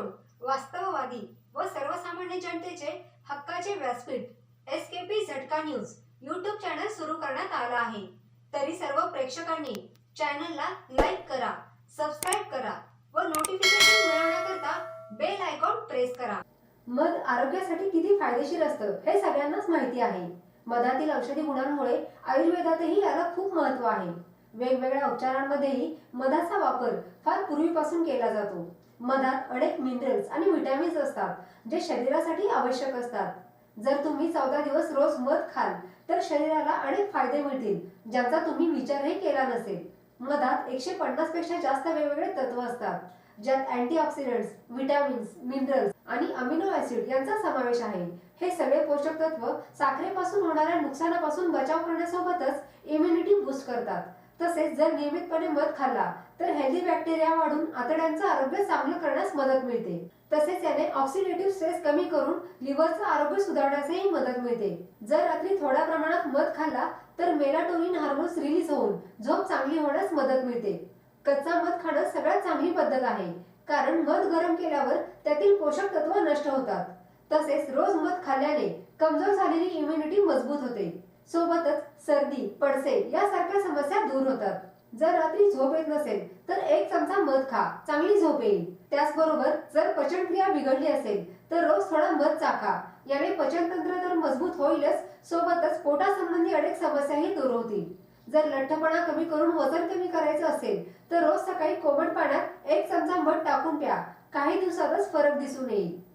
करून वास्तववादी व सर्वसामान्य जनतेचे हक्काचे व्यासपीठ एस के पी झटका न्यूज यूट्यूब चॅनल सुरू करण्यात आला आहे. तरी सर्व प्रेक्षकांनी चॅनलला लाईक करा सबस्क्राईब करा व नोटिफिकेशन मिळवण्याकरता बेल आयकॉन प्रेस करा. मध आरोग्यासाठी किती फायदेशीर असतं हे सगळ्यांनाच माहिती आहे. मधातील औषधी गुणांमुळे आयुर्वेदातही याला खूप महत्त्व आहे. वेगवेगळ्या उपचारांमध्येही मधाचा वापर फार पूर्वीपासून केला जातो. मधात अनेक मिनरल्स आणि विटॅमिन्स असतात जे शरीरासाठी आवश्यक असतात. जर तुम्ही चौदा दिवस रोज मध खाल तर शरीराला अनेक फायदे मिळतील ज्याचा तुम्ही विचारही केला नसेल. मधात एकशे पन्नासपेक्षा जास्त वेगवेगळे तत्व असतात ज्यात अँटीऑक्सिडंट्स विटॅमिन्स मिनरल्स आणि अमिनो ऍसिड यांचा समावेश आहे. हे सगळे पोषक तत्व साखरेपासून होणाऱ्या नुकसानापासून बचाव करण्यासोबतच इम्युनिटी बूस्ट करतात. तसेच जर नियमितपणे मध खाल्ला तर हेल्दी बॅक्टेरिया वाढून आतड्यांचं आरोग्य चांगलं करण्यास मदत मिळते. तसेच याने ऑक्सिडेटिव्ह स्ट्रेस कमी करून लिव्हरचं आरोग्य सुधारण्यासही मदत मिळते. जर रात्री थोड्या प्रमाणात मध खाल्ला तर मेलाटोनिन हार्मोन्स रिलीज होऊन झोप चांगली होण्यास मदत मिळते. कच्चा मध खाणं सगळ्यात चांगली पद्धत आहे कारण मध गरम केल्यावर त्यातील पोषक तत्व नष्ट होतात. तसेच रोज मध खाल्ल्याने कमजोर झालेली इम्युनिटी मजबूत होते. सर्दी पडसे यासारख्या समस्या दूर होतात. जर रात्री झोप येत नसेल तर एक चमचा मध खा. चांगली झोप येईल. त्याचबरोबर जर पचनक्रिया बिघडली असेल तर रोज थोडा मध चाखा. याने पचनतंत्र तर मजबूत होईलच सोबतच पोटासंबंधी अनेक समस्याही दूर होतील. जर लठ्ठपणा कमी करून वजन कमी करायचं असेल तर रोज सकाळी कोमट पाण्यात एक चमचा मध टाकून प्या. काही दिवसातच फरक दिसून येईल.